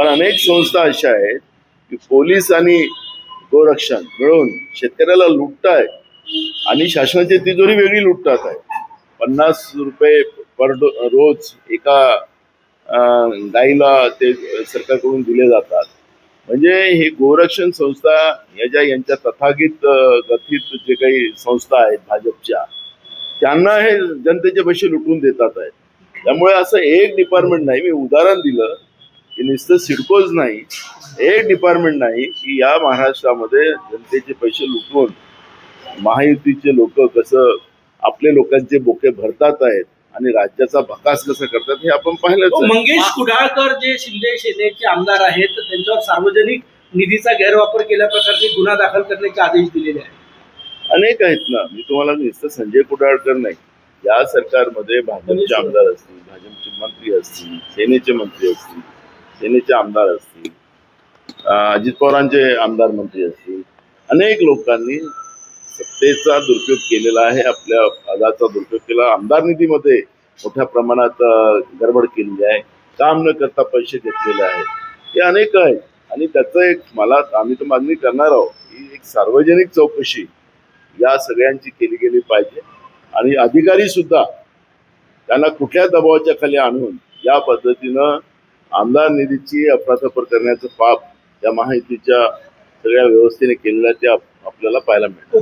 पण अनेक संस्था अशा आहेत की पोलीस आणि गोरक्षण मिळून शेतकऱ्याला लुटताय आणि शासनाची तिजोरी वेगळी लुटतात आहे. पन्नास रुपये पर डो रोज एका गाईला ते सरकारकडून दिले जातात. म्हणजे हे गोरक्षण संस्था या ज्या यांच्या तथागित गथित कथित जे काही संस्था आहेत भाजपच्या त्यांना हे जनतेचे पैसे लुटून देतात आहेत. त्यामुळे असं एक डिपार्टमेंट नाही मी उदाहरण दिलं. नुसतं सिडकोच नाही एक डिपार्टमेंट नाही की या महाराष्ट्रामध्ये जनतेचे पैसे लुटून महायुतीचे लोक कसं आपले लोकांचे बोके भरतात आहेत आणि राज्याचा भकास कसा करतात हे आपण पाहिलंच हो. मंगेश कुडाळकर जे शिंदे सेनेचे आमदार आहेत तर त्यांच्यावर सार्वजनिक निधीचा गैरवापर केल्याप्रकारे गुन्हा दाखल करण्याचे आदेश दिलेले आहेत अनेक आहेत ना मी तुम्हाला नुसतं संजय कुडाळकर नाही या सरकारमध्ये भाजपचे आमदार असतील भाजपचे मंत्री असतील सेनेचे मंत्री असतील सेनेचे आमदार असतील अजित पवारांचे आमदार मंत्री असतील अनेक लोकांनी सत्तेचा दुरुपयोग केलेला आहे आपल्या पदाचा दुरुपयोग केला. आमदार निधीमध्ये मोठ्या प्रमाणात गडबड केलेली आहे काम न करता पैसे घेतलेले आहेत. हे अनेक आहे आणि त्याचं एक मला आम्ही तर मागणी करणार आहोत ही एक सार्वजनिक चौकशी या सगळ्यांची केली गेली पाहिजे. आणि अधिकारी सुद्धा त्यांना कुठल्या दबावाच्या खाली आणून या पद्धतीनं आमदार निधीची अफरातफर करण्याचं पाप या माहितीच्या सगळ्या व्यवस्थेने केलेलं ते आपल्याला पाहायला मिळतं.